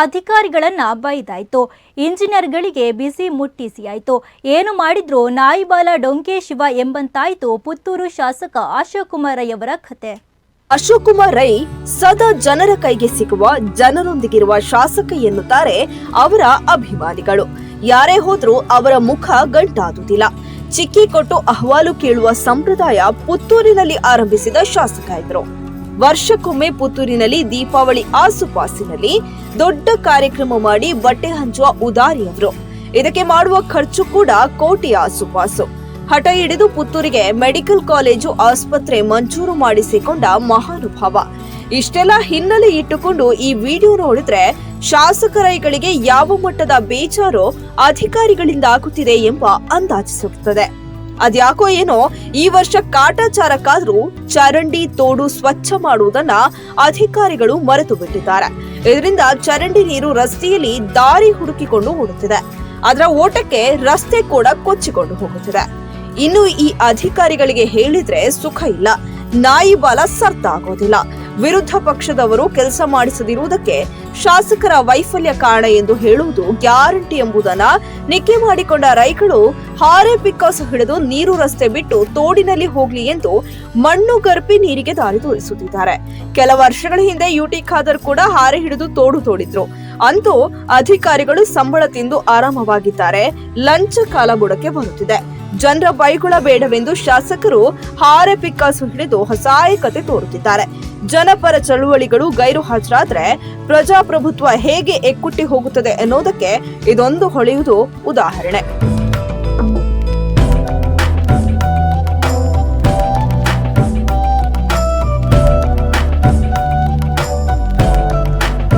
ಅಧಿಕಾರಿಗಳನ್ನ ಬೈದಾಯ್ತು. ಇಂಜಿನಿಯರ್ಗಳಿಗೆ ಬಿಸಿ ಮುಟ್ಟಿಸಿಯಾಯ್ತು. ಏನು ಮಾಡಿದ್ರು ನಾಯಿಬಾಲ ಡೊಂಕೆ ಶಿವ ಎಂಬಂತಾಯ್ತು ಪುತ್ತೂರು ಶಾಸಕ ಅಶೋಕ್ ಕುಮಾರ್ ರೈ ಅವರ ಕತೆ. ಅಶೋಕ್ ಕುಮಾರ್ ರೈ ಸದಾ ಜನರ ಕೈಗೆ ಸಿಗುವ ಜನರೊಂದಿಗಿರುವ ಶಾಸಕ ಎನ್ನುತ್ತಾರೆ ಅವರ ಅಭಿಮಾನಿಗಳು. ಯಾರೇ ಹೋದ್ರೂ ಅವರ ಮುಖ ಗಂಟಾದುದಿಲ್ಲ ಚಿಕ್ಕಿ ಕೊಟ್ಟು ಅಹವಾಲು ಕೇಳುವ ಸಂಪ್ರದಾಯ ಪುತ್ತೂರಿನಲ್ಲಿ ಆರಂಭಿಸಿದ ಶಾಸಕ ಇದ್ರು. ವರ್ಷಕ್ಕೊಮ್ಮೆ ಪುತ್ತೂರಿನಲ್ಲಿ ದೀಪಾವಳಿ ಆಸುಪಾಸಿನಲ್ಲಿ ದೊಡ್ಡ ಕಾರ್ಯಕ್ರಮ ಮಾಡಿ ಬಟ್ಟೆ ಹಂಚುವ ಉದಾರಿಯವರು ಇದಕ್ಕೆ ಮಾಡುವ ಖರ್ಚು ಕೂಡ ಕೋಟಿ ಆಸುಪಾಸು. ಹಠ ಹಿಡಿದು ಪುತ್ತೂರಿಗೆ ಮೆಡಿಕಲ್ ಕಾಲೇಜು ಆಸ್ಪತ್ರೆ ಮಂಜೂರು ಮಾಡಿಸಿಕೊಂಡ ಮಹಾನುಭಾವ. ಇಷ್ಟೆಲ್ಲ ಹಿನ್ನೆಲೆ ಇಟ್ಟುಕೊಂಡು ಈ ವಿಡಿಯೋ ನೋಡಿದ್ರೆ ಶಾಸಕರೈಗಳಿಗೆ ಯಾವ ಮಟ್ಟದ ಬೇಜಾರು ಅಧಿಕಾರಿಗಳಿಂದ ಆಗುತ್ತಿದೆ ಎಂಬ ಅಂದಾಜಿಸುತ್ತದೆ ಅದ್ಯಾಕೋ ಏನೋ ಈ ವರ್ಷ ಕಾಟಾಚಾರಕ್ಕಾದ್ರೂ ಚರಂಡಿ ತೋಡು ಸ್ವಚ್ಛ ಮಾಡುವುದನ್ನ ಅಧಿಕಾರಿಗಳು ಮರೆತು ಬಿಟ್ಟಿದ್ದಾರೆ. ಇದರಿಂದ ಚರಂಡಿ ನೀರು ರಸ್ತೆಯಲ್ಲಿ ದಾರಿ ಹುಡುಕಿಕೊಂಡು ಓಡುತ್ತಿದೆ. ಅದರ ಓಟಕ್ಕೆ ರಸ್ತೆ ಕೂಡ ಕೊಚ್ಚಿಕೊಂಡು ಹೋಗುತ್ತಿದೆ. ಇನ್ನು ಈ ಅಧಿಕಾರಿಗಳಿಗೆ ಹೇಳಿದ್ರೆ ಸುಖ ಇಲ್ಲ. ನಾಯಿ ಬಾಲ ಸರ್ತ ಆಗೋದಿಲ್ಲ ವಿರುದ್ಧ ಪಕ್ಷದವರು ಕೆಲಸ ಮಾಡಿಸದಿರುವುದಕ್ಕೆ ಶಾಸಕರ ವೈಫಲ್ಯ ಕಾರಣ ಎಂದು ಹೇಳುವುದು ಗ್ಯಾರಂಟಿ ಎಂಬುದನ್ನ ನಿಕ್ಕೆ ಮಾಡಿಕೊಂಡ ರೈಗಳು ಹಾರೆ ಪಿಕ್ಕಾಸು ಹಿಡಿದು ನೀರು ರಸ್ತೆ ಬಿಟ್ಟು ತೋಡಿನಲ್ಲಿ ಹೋಗ್ಲಿ ಎಂದು ಮಣ್ಣು ಗರ್ಪಿ ನೀರಿಗೆ ದಾರಿ ತೋರಿಸುತ್ತಿದ್ದಾರೆ. ಕೆಲ ವರ್ಷಗಳ ಹಿಂದೆ ಯುಟಿ ಖಾದರ್ ಕೂಡ ಹಾರೆ ಹಿಡಿದು ತೋಡು ತೋಡಿದ್ರು. ಅಂತೂ ಅಧಿಕಾರಿಗಳು ಸಂಬಳ ತಿಂದು ಆರಾಮವಾಗಿದ್ದಾರೆ. ಲಂಚ ಕಾಲ ಬುಡಕ್ಕೆ ಬರುತ್ತಿದೆ. ಜನರ ಬೈಗುಳ ಬೇಡವೆಂದು ಶಾಸಕರು ಹಾರೆ ಪಿಕ್ಕಾಸು ಹಿಡಿದು ಹೊಸಾಯಕತೆ ತೋರುತ್ತಿದ್ದಾರೆ. ಜನಪರ ಚಳುವಳಿಗಳು ಗೈರು ಹಾಜರಾದ್ರೆ ಪ್ರಜಾಪ್ರಭುತ್ವ ಹೇಗೆ ಎಕ್ಕುಟ್ಟಿ ಹೋಗುತ್ತದೆ ಅನ್ನೋದಕ್ಕೆ ಇದೊಂದು ಹೊಳೆಯುವುದು ಉದಾಹರಣೆ.